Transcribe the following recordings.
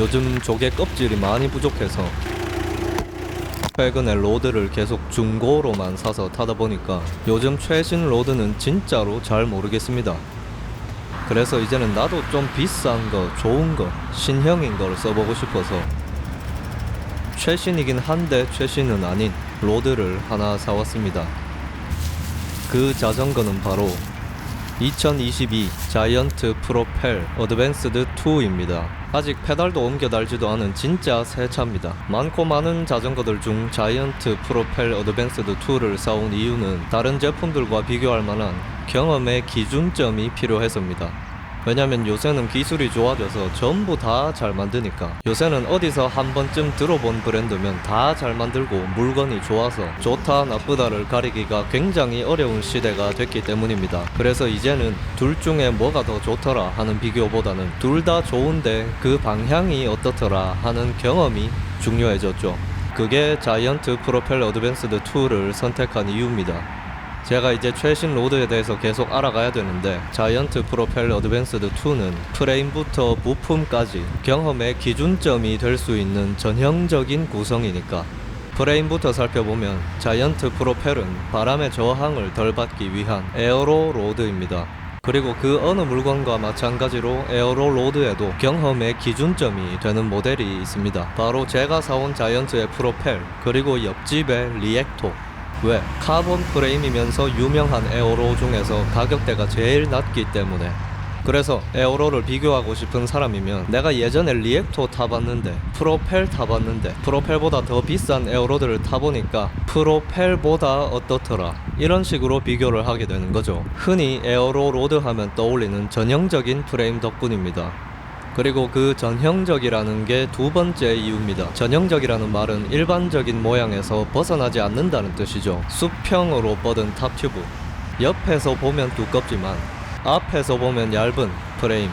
요즘 조개 껍질이 많이 부족해서 최근에 로드를 계속 중고로만 사서 타다 보니까 요즘 최신 로드는 진짜로 잘 모르겠습니다. 그래서 이제는 나도 좀 비싼 거, 좋은 거, 신형인 걸 써보고 싶어서 최신이긴 한데 최신은 아닌 로드를 하나 사왔습니다. 그 자전거는 바로 2022 자이언트 프로펠 어드밴스드 2입니다. 아직 페달도 옮겨 달지도 않은 진짜 새 차입니다. 많고 많은 자전거들 중 자이언트 프로펠 어드밴스드 2를 사온 이유는 다른 제품들과 비교할 만한 경험의 기준점이 필요해서입니다. 왜냐면 요새는 기술이 좋아져서 전부 다 잘 만드니까. 요새는 어디서 한 번쯤 들어본 브랜드면 다 잘 만들고 물건이 좋아서 좋다 나쁘다를 가리기가 굉장히 어려운 시대가 됐기 때문입니다. 그래서 이제는 둘 중에 뭐가 더 좋더라 하는 비교보다는 둘 다 좋은데 그 방향이 어떻더라 하는 경험이 중요해졌죠. 그게 자이언트 프로펠 어드밴스드 2를 선택한 이유입니다 제가 이제 최신 로드에 대해서 계속 알아가야 되는데 자이언트 프로펠 어드밴스드 2는 프레임부터 부품까지 경험의 기준점이 될 수 있는 전형적인 구성이니까 프레임부터 살펴보면 자이언트 프로펠은 바람의 저항을 덜 받기 위한 에어로 로드입니다. 그리고 그 어느 물건과 마찬가지로 에어로 로드에도 경험의 기준점이 되는 모델이 있습니다. 바로 제가 사온 자이언트의 프로펠 그리고 옆집의 리액토 왜? 카본 프레임이면서 유명한 에어로 중에서 가격대가 제일 낮기 때문에. 그래서 에어로를 비교하고 싶은 사람이면 내가 예전에 리액토 타봤는데 프로펠 타봤는데 프로펠보다 더 비싼 에어로드를 타보니까 프로펠보다 어떻더라? 이런 식으로 비교를 하게 되는 거죠. 흔히 에어로 로드 하면 떠올리는 전형적인 프레임 덕분입니다 그리고 그 전형적이라는 게 두 번째 이유입니다. 전형적이라는 말은 일반적인 모양에서 벗어나지 않는다는 뜻이죠. 수평으로 뻗은 탑 튜브. 옆에서 보면 두껍지만 앞에서 보면 얇은 프레임.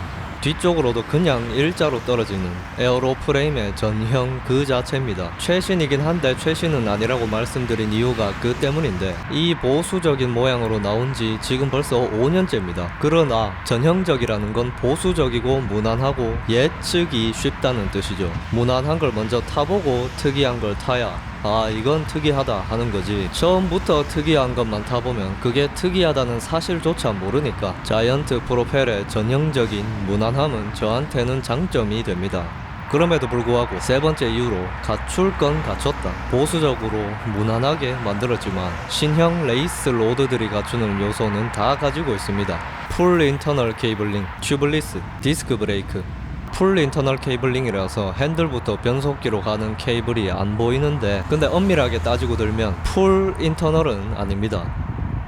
뒤쪽으로도 그냥 일자로 떨어지는 에어로 프레임의 전형 그 자체입니다. 최신이긴 한데 최신은 아니라고 말씀드린 이유가 그 때문인데 이 보수적인 모양으로 나온 지 지금 벌써 5년째입니다. 그러나 전형적이라는 건 보수적이고 무난하고 예측이 쉽다는 뜻이죠. 무난한 걸 먼저 타보고 특이한 걸 타야 아 이건 특이하다 하는 거지. 처음부터 특이한 것만 타보면 그게 특이하다는 사실조차 모르니까 자이언트 프로펠의 전형적인 무난함은 저한테는 장점이 됩니다. 그럼에도 불구하고 세 번째 이유로 갖출 건 갖췄다. 보수적으로 무난하게 만들었지만 신형 레이스 로드들이 갖추는 요소는 다 가지고 있습니다. 풀 인터널 케이블링, 튜블리스, 디스크 브레이크 풀 인터널 케이블링이라서 핸들부터 변속기로 가는 케이블이 안 보이는데 근데 엄밀하게 따지고 들면 풀 인터널은 아닙니다.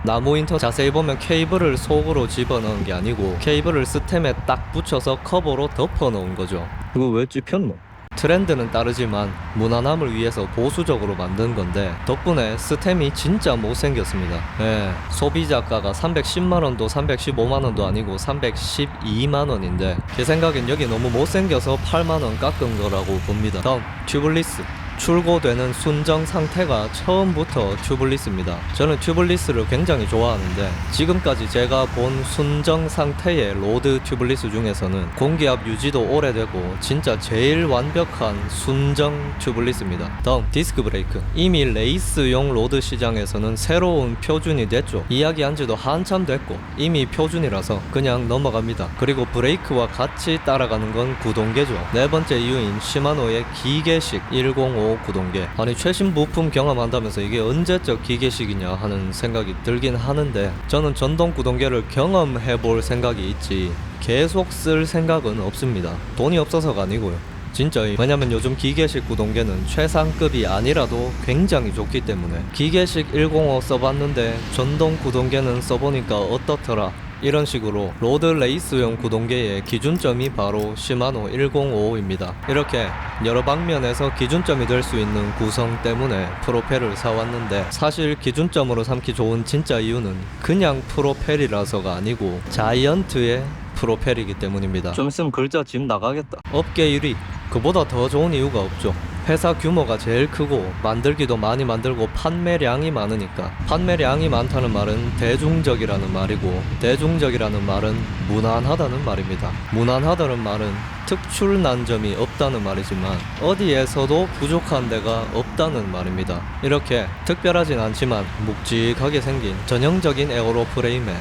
나무 인터 자세히 보면 케이블을 속으로 집어넣은 게 아니고 케이블을 스템에 딱 붙여서 커버로 덮어 놓은 거죠. 그거 왜 찝혔노? 트렌드는 따르지만 무난함을 위해서 보수적으로 만든 건데 덕분에 스템이 진짜 못생겼습니다. 예, 소비자가가 310만원도 315만원도 아니고 312만원인데 제 생각엔 여기 너무 못생겨서 8만원 깎은 거라고 봅니다. 다음 튜블리스 출고되는 순정 상태가 처음부터 튜블리스입니다. 저는 튜블리스를 굉장히 좋아하는데 지금까지 제가 본 순정 상태의 로드 튜블리스 중에서는 공기압 유지도 오래되고 진짜 제일 완벽한 순정 튜블리스입니다. 다음 디스크 브레이크 이미 레이스용 로드 시장에서는 새로운 표준이 됐죠. 이야기한 지도 한참 됐고 이미 표준이라서 그냥 넘어갑니다. 그리고 브레이크와 같이 따라가는 건 구동계죠. 네 번째 이유인 시마노의 기계식 105 구동계. 아니 최신 부품 경험한다면서 이게 언제적 기계식이냐 하는 생각이 들긴 하는데 저는 전동 구동계를 경험해 볼 생각이 있지 계속 쓸 생각은 없습니다. 돈이 없어서가 아니고요. 진짜 왜냐면 요즘 기계식 구동계는 최상급이 아니라도 굉장히 좋기 때문에 기계식 105 써봤는데 전동 구동계는 써보니까 어떻더라 이런 식으로 로드 레이스용 구동계의 기준점이 바로 시마노 105입니다. 이렇게 여러 방면에서 기준점이 될 수 있는 구성 때문에 프로펠을 사왔는데 사실 기준점으로 삼기 좋은 진짜 이유는 그냥 프로펠이라서가 아니고 자이언트의 프로펠이기 때문입니다. 좀 있으면 글자 집 나가겠다. 업계 1위. 그보다 더 좋은 이유가 없죠. 회사 규모가 제일 크고 만들기도 많이 만들고 판매량이 많으니까 판매량이 많다는 말은 대중적이라는 말이고 대중적이라는 말은 무난하다는 말입니다. 무난하다는 말은 특출난 점이 없다는 말이지만 어디에서도 부족한 데가 없다는 말입니다. 이렇게 특별하진 않지만 묵직하게 생긴 전형적인 에어로 프레임에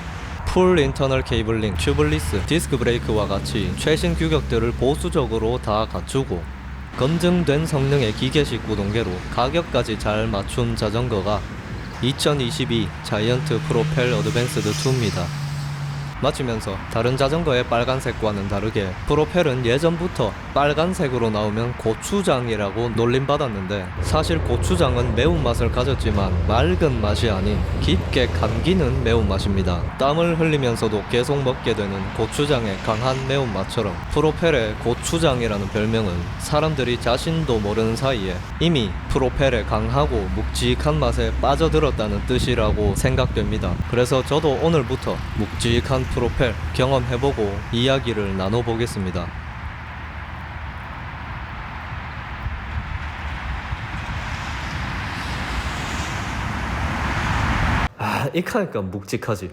풀 인터널 케이블링, 튜블리스, 디스크 브레이크와 같이 최신 규격들을 보수적으로 다 갖추고 검증된 성능의 기계식 구동계로 가격까지 잘 맞춘 자전거가 2022 자이언트 프로펠 어드밴스드 2입니다. 마치면서 다른 자전거의 빨간색과는 다르게 프로펠은 예전부터 빨간색으로 나오면 고추장이라고 놀림받았는데 사실 고추장은 매운맛을 가졌지만 맑은 맛이 아닌 깊게 감기는 매운맛입니다. 땀을 흘리면서도 계속 먹게 되는 고추장의 강한 매운맛처럼 프로펠의 고추장이라는 별명은 사람들이 자신도 모르는 사이에 이미 프로펠의 강하고 묵직한 맛에 빠져들었다는 뜻이라고 생각됩니다. 그래서 저도 오늘부터 묵직한 프로펠 경험해보고 이야기를 나눠보겠습니다. 아, 이카니까 묵직하지.